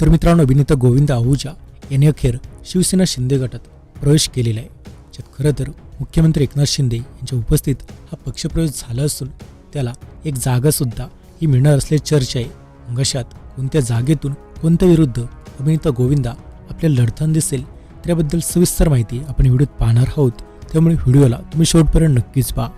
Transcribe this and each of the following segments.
तर मित्रांनो अभिनेता गोविंद आहुजा यांनी अखेर शिवसेना शिंदे गटात प्रवेश केलेला आहे. ज्यात खरं तर मुख्यमंत्री एकनाथ शिंदे यांच्या उपस्थित हा पक्षप्रवेश झाला असून त्याला एक जागासुद्धा ही मिळणार असल्याची चर्चा आहे. मग अशात कोणत्या जागेतून कोणत्या विरुद्ध अभिनेता गोविंदा आपल्याला लढताना दिसेल त्याबद्दल सविस्तर माहिती आपण व्हिडिओत पाहणार आहोत. त्यामुळे व्हिडिओला तुम्ही शेवटपर्यंत नक्कीच पहा.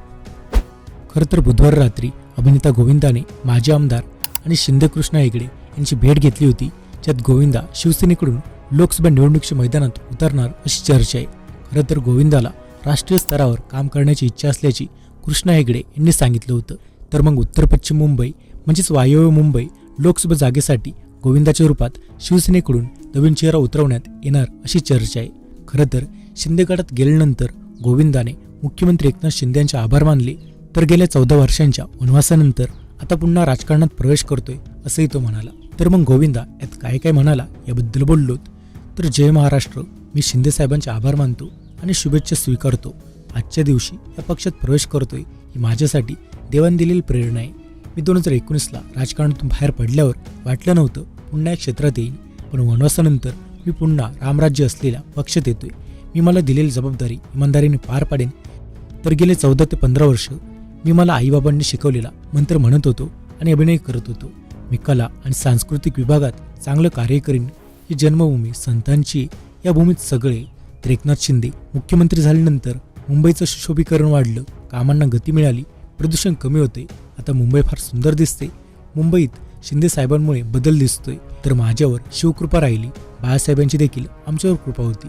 खरं तर बुधवार रात्री अभिनेता गोविंदाने माजी आमदार आणि शिंदे कृष्णा हेगडे यांची भेट घेतली होती. ज्यात गोविंदा शिवसेनेकडून लोकसभा निवडणुकीच्या मैदानात उतरणार अशी चर्चा आहे. खरं तर गोविंदाला राष्ट्रीय स्तरावर काम करण्याची इच्छा असल्याची कृष्णा हेगडे यांनी सांगितलं होतं. तर मग उत्तर पश्चिम मुंबई म्हणजेच वायव्य मुंबई लोकसभा जागेसाठी गोविंदाच्या रूपात शिवसेनेकडून नवीन चेहरा उतरवण्यात येणार अशी चर्चा आहे. खरं तर शिंदे गटात गेल्यानंतर गोविंदाने मुख्यमंत्री एकनाथ शिंदे यांचे आभार मानले तर गेल्या चौदा वर्षांच्या वनवासानंतर आता पुन्हा राजकारणात प्रवेश करतोय असंही तो म्हणाला. तर मग गोविंदा यात काय काय म्हणाला याबद्दल बोललोत. तर जय महाराष्ट्र मी शिंदेसाहेबांचे आभार मानतो आणि शुभेच्छा स्वीकारतो. आजच्या दिवशी या पक्षात प्रवेश करतोय ही माझ्यासाठी देवान दिलेली प्रेरणा आहे. मी दोन हजार एकोणीसला राजकारणातून बाहेर पडल्यावर वाटलं नव्हतं पुन्हा या क्षेत्रात येईन. पण वनवासानंतर मी पुन्हा रामराज्य असलेल्या पक्षात येतोय. मी मला दिलेली जबाबदारी इमानदारीने पार पाडेन. तर गेले चौदा ते पंधरा वर्ष मी मला आईबाबांनी शिकवलेला मंत्र म्हणत होतो आणि अभिनय करत होतो. मी कला आणि सांस्कृतिक विभागात चांगलं कार्य करीन. ही जन्मभूमी संतांची या भूमीत सगळे त्रेकनाथ शिंदे मुख्यमंत्री झाल्यानंतर मुंबईचं सुशोभीकरण वाढलं कामांना गती मिळाली प्रदूषण कमी होते. आता मुंबई फार सुंदर दिसते. मुंबईत शिंदे साहेबांमुळे बदल दिसतोय. तर माझ्यावर शिवकृपा राहिली. बाळासाहेबांची देखील आमच्यावर कृपा होती.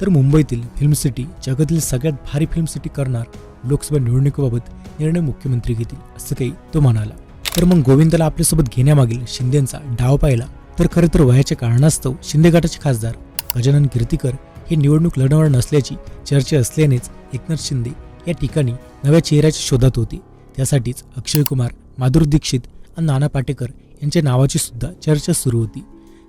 तर मुंबईतील फिल्म सिटी जगातील सगळ्यात भारी फिल्म सिटी करणार लोकसभा निवडणुकीबाबत निर्णय मुख्यमंत्री घेतील असं काही तो म्हणाला. तर मग गोविंदाला आपल्यासोबत घेण्यामागील शिंदेचा डाव पाहिला. तर खरं तर वयाच्या कारणास्तव शिंदे गटाचे खासदार गजानन कीर्तीकर हे निवडणूक लढवणार नसल्याची चर्चा असल्यानेच एकनाथ शिंदे या ठिकाणी नव्या चेहऱ्याच्या शोधात होते. त्यासाठीच अक्षय कुमार माधुर दीक्षित आणि नाना पाटेकर यांच्या नावाची सुद्धा चर्चा सुरू होती.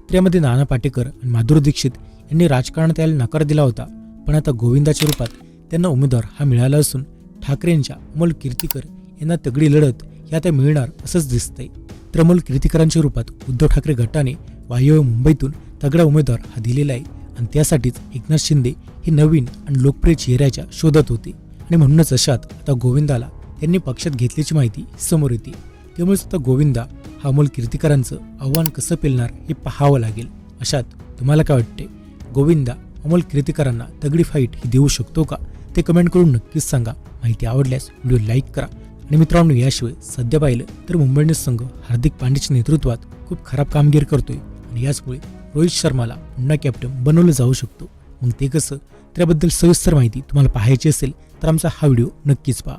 तर यामध्ये नाना पाटेकर आणि माधुर दीक्षित यांनी राजकारणात यायला नकार दिला होता. पण आता गोविंदाच्या रूपात त्यांना उमेदवार हा मिळाला असून ठाकरेंच्या अमोल कीर्तीकर यांना तगडी लढत ह्या त्या मिळणार असंच दिसतंय. तृणमूल अमोल कीर्तीकरांच्या रूपात उद्धव ठाकरे गटाने वायव्य मुंबईतून तगडा उमेदवार हा दिलेला आहे आणि त्यासाठीच एकनाथ शिंदे हे नवीन आणि लोकप्रिय चेहऱ्याच्या शोधात होते. आणि म्हणूनच अशात आता गोविंदाला त्यांनी पक्षात घेतल्याची माहिती समोर येते. त्यामुळेच आता गोविंदा हा अमोल कीर्तीकरांचं आव्हान कसं पेलणार हे पाहावं लागेल. अशात तुम्हाला काय वाटते गोविंदा अमोल कीर्तीकरांना तगडी फाईट ही देऊ शकतो का? ते कमेंट करून नक्कीच सांगा. माहिती आवडल्यास व्हिडिओ लाईक करा. आणि मित्रांनो याशिवाय सध्या पाहिलं तर मुंबई इंडियन्स संघ हार्दिक पांड्याच्या नेतृत्वात खूप खराब कामगिरी करतोय. आणि याचमुळे रोहित शर्माला पुन्हा कॅप्टन बनवलं जाऊ शकतो. मग ते कसं? त्याबद्दल सविस्तर माहिती तुम्हाला पाहायची असेल तर आमचा हा व्हिडिओ नक्कीच पहा.